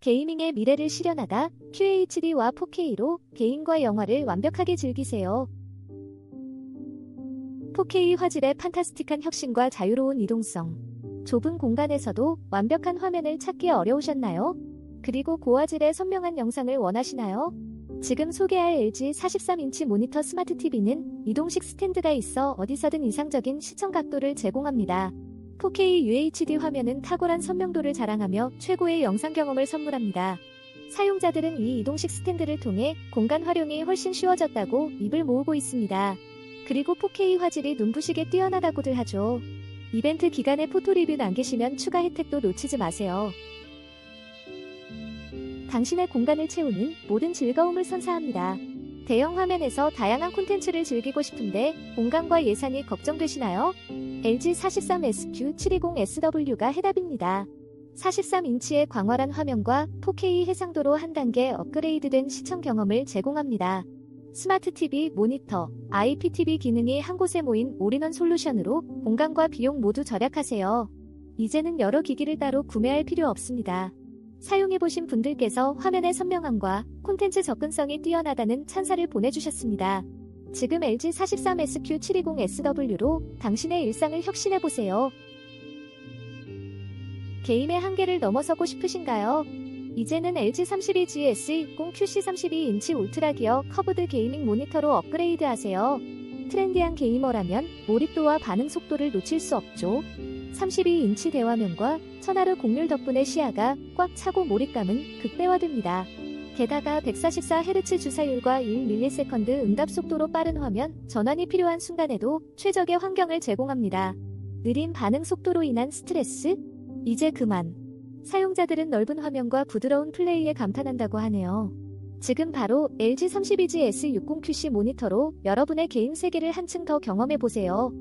게이밍의 미래를 실현하다 QHD와 4K로 게임과 영화를 완벽하게 즐기세요. 4K 화질의 판타스틱한 혁신과 자유로운 이동성. 좁은 공간에서도 완벽한 화면을 찾기 어려우셨나요? 그리고 고화질의 선명한 영상을 원하시나요? 지금 소개할 LG 43인치 모니터 스마트 TV는 이동식 스탠드가 있어 어디서든 이상적인 시청 각도를 제공합니다. 4K UHD 화면은 탁월한 선명도를 자랑하며 최고의 영상 경험을 선물합니다. 사용자들은 이 이동식 스탠드를 통해 공간 활용이 훨씬 쉬워졌다고 입을 모으고 있습니다. 그리고 4K 화질이 눈부시게 뛰어나다고들 하죠. 이벤트 기간에 포토 리뷰 남기시면 추가 혜택도 놓치지 마세요. 당신의 공간을 채우는 모든 즐거움을 선사합니다. 대형 화면에서 다양한 콘텐츠를 즐기고 싶은데 공간과 예산이 걱정되시나요? LG 43SQ720SW가 해답입니다. 43인치의 광활한 화면과 4K 해상도로 한 단계 업그레이드된 시청 경험을 제공합니다. 스마트 TV, 모니터, IPTV 기능이 한 곳에 모인 올인원 솔루션으로 공간과 비용 모두 절약하세요. 이제는 여러 기기를 따로 구매할 필요 없습니다. 사용해보신 분들께서 화면의 선명함과 콘텐츠 접근성이 뛰어나다는 찬사를 보내주셨습니다. 지금 LG 43SQ720SW로 당신의 일상을 혁신해보세요. 게임의 한계를 넘어서고 싶으신가요? 이제는 LG 32GS10 QC32인치 울트라 기어 커브드 게이밍 모니터로 업그레이드 하세요. 트렌디한 게이머라면 몰입도와 반응 속도를 놓칠 수 없죠. 32인치 대화면과 천하르 곡률 덕분에 시야가 꽉 차고 몰입감은 극대화됩니다. 게다가 144Hz 주사율과 1ms 응답 속도로 빠른 화면 전환이 필요한 순간에도 최적의 환경을 제공합니다. 느린 반응 속도로 인한 스트레스? 이제 그만. 사용자들은 넓은 화면과 부드러운 플레이에 감탄한다고 하네요. 지금 바로 LG 32GS60QC 모니터로 여러분의 게임 세계를 한층 더 경험해 보세요.